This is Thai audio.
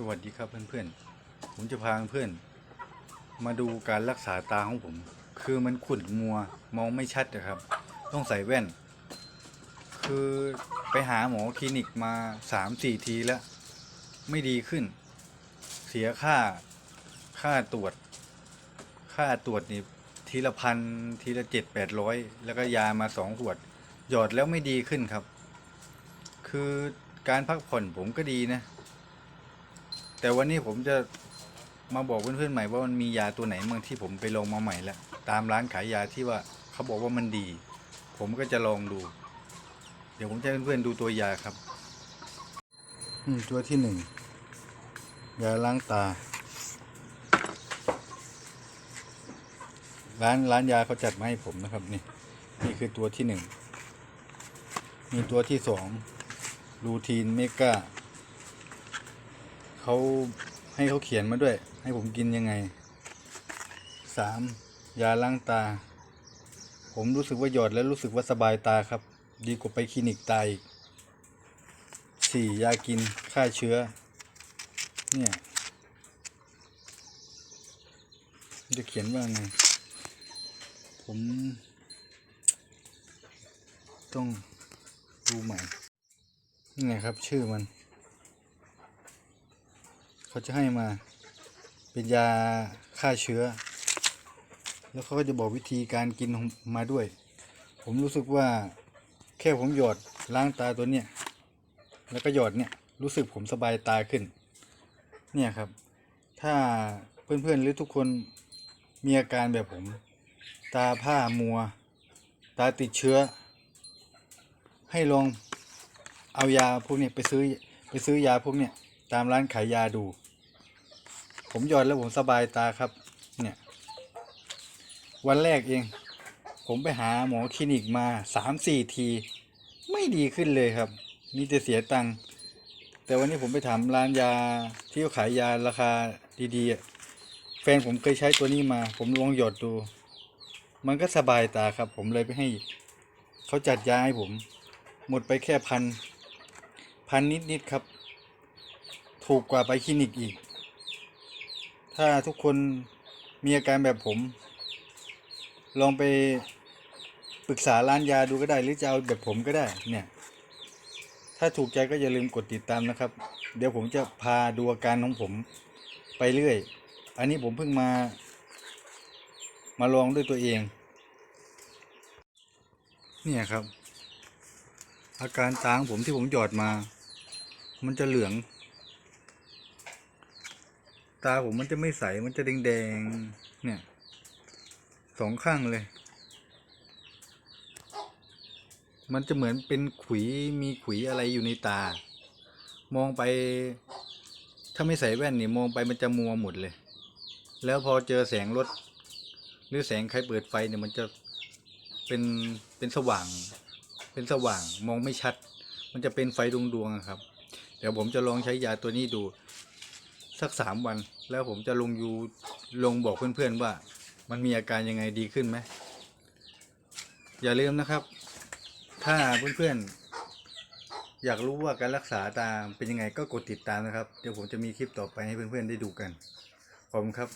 สวัสดีครับเพื่อนๆ ผมจะพาเพื่อนมาดูการรักษาตาของผม คือมันขุ่นมัวมองไม่ชัดนะครับ ต้องใส่แว่น คือไปหาหมอคลินิกมาสามสี่ทีแล้ว ไม่ดีขึ้น เสียค่าค่าตรวจ ค่าตรวจนี่ทีละพันทีละเจ็ดแปดร้อยแล้วก็ยามาสองขวด หยอดแล้วไม่ดีขึ้นครับ คือการพักผ่อนผมก็ดีนะ แต่วันนี้ผมจะมาบอกเพื่อนๆใหม่ว่ามันมียาตัวไหนบ้างที่ผมไปลองมาใหม่แล้วตามร้านขายยาที่ว่าเขาบอกว่ามันดี ผมก็จะลองดู เดี๋ยวผมจะให้เพื่อนๆดูตัวยาครับตัวที่หนึ่งยาล้างตา ร้านร้านยาเขาจัดมาให้ผมนะครับนี่ นี่คือตัวที่หนึ่งมีตัวที่สองรูทีนเมกา เขาให้เขาเขียนมาด้วย ให้ผมกินยังไงสามยาล้างตา ผมรู้สึกว่าหยอดแล้วรู้สึกว่าสบายตาครับ ดีกว่าไปคลินิกตาอีกสี่ยากินฆ่าเชื้อ เนี่ยจะเขียนว่าไง ผม ต้องดูใหม่นี่ไงครับชื่อมัน เขาจะให้มาเป็นยาฆ่าเชื้อ แล้วเขาก็จะบอกวิธีการกินมาด้วย ผมรู้สึกว่าแค่ผมหยอดล้างตาตัวเนี้ยแล้วก็หยอดเนี่ยรู้สึกผมสบายตาขึ้น เนี่ยครับ ถ้าเพื่อนๆหรือทุกคนมีอาการแบบผม ตาผ้ามัว ตาติดเชื้อ ให้ลองเอายาพวกนี้ไปซื้อไปซื้อยาพวกเนี้ยตามร้านขายยาดู ผมหยอดแล้วผมสบายตาครับ เนี่ย วันแรกเอง ผมไปหาหมอคลินิกมาสามสี่ที ไม่ดีขึ้นเลยครับ มีแต่เสียตังค์แต่วันนี้ผมไปถามร้านยาที่เขาขายยาราคาดีๆแฟนผมเคยใช้ตัวนี้มา ผมลองหยอดดู มันก็สบายตาครับ ผมเลยไปให้เขาจัดยาให้ผม หมดไปแค่พันพันนิดๆครับ ถูกกว่าไปคลินิกอีก ถ้าทุกคนมีอาการแบบผม ลองไปปรึกษาร้านยาดูก็ได้ หรือจะเอาแบบผมก็ได้เนี่ย ถ้าถูกใจก็อย่าลืมกดติดตามนะครับ เดี๋ยวผมจะพาดูอาการของผมไปเรื่อย อันนี้ผมเพิ่งมา มาลองด้วยตัวเอง เนี่ยครับ อาการตาของผมที่ผมหยอดมา มันจะเหลือง ตาผมมันจะไม่ใส มันจะแดงๆเนี่ยสองข้างเลย มันจะเหมือนเป็นขุยมีขุยอะไรอยู่ในตา มองไป ถ้าไม่ใส่แว่นนี่มองไปมันจะมัวหมดเลย แล้วพอเจอแสงรถ หรือแสงใครเปิดไฟเนี่ยมันจะเป็นเป็นสว่าง เป็นสว่างมองไม่ชัด มันจะเป็นไฟดวงๆครับ เดี๋ยวผมจะลองใช้ยาตัวนี้ดู สักสามวัน แล้วผมจะลงยูลงบอกเพื่อนๆว่า มันมีอาการยังไงดีขึ้นไหม อย่าลืมนะครับ ถ้าเพื่อนๆ อยากรู้ว่าการรักษาตามเป็นยังไงก็กดติดตามนะครับ เดี๋ยวผมจะมีคลิปต่อไปให้เพื่อนๆได้ดูกัน ขอบคุณครับ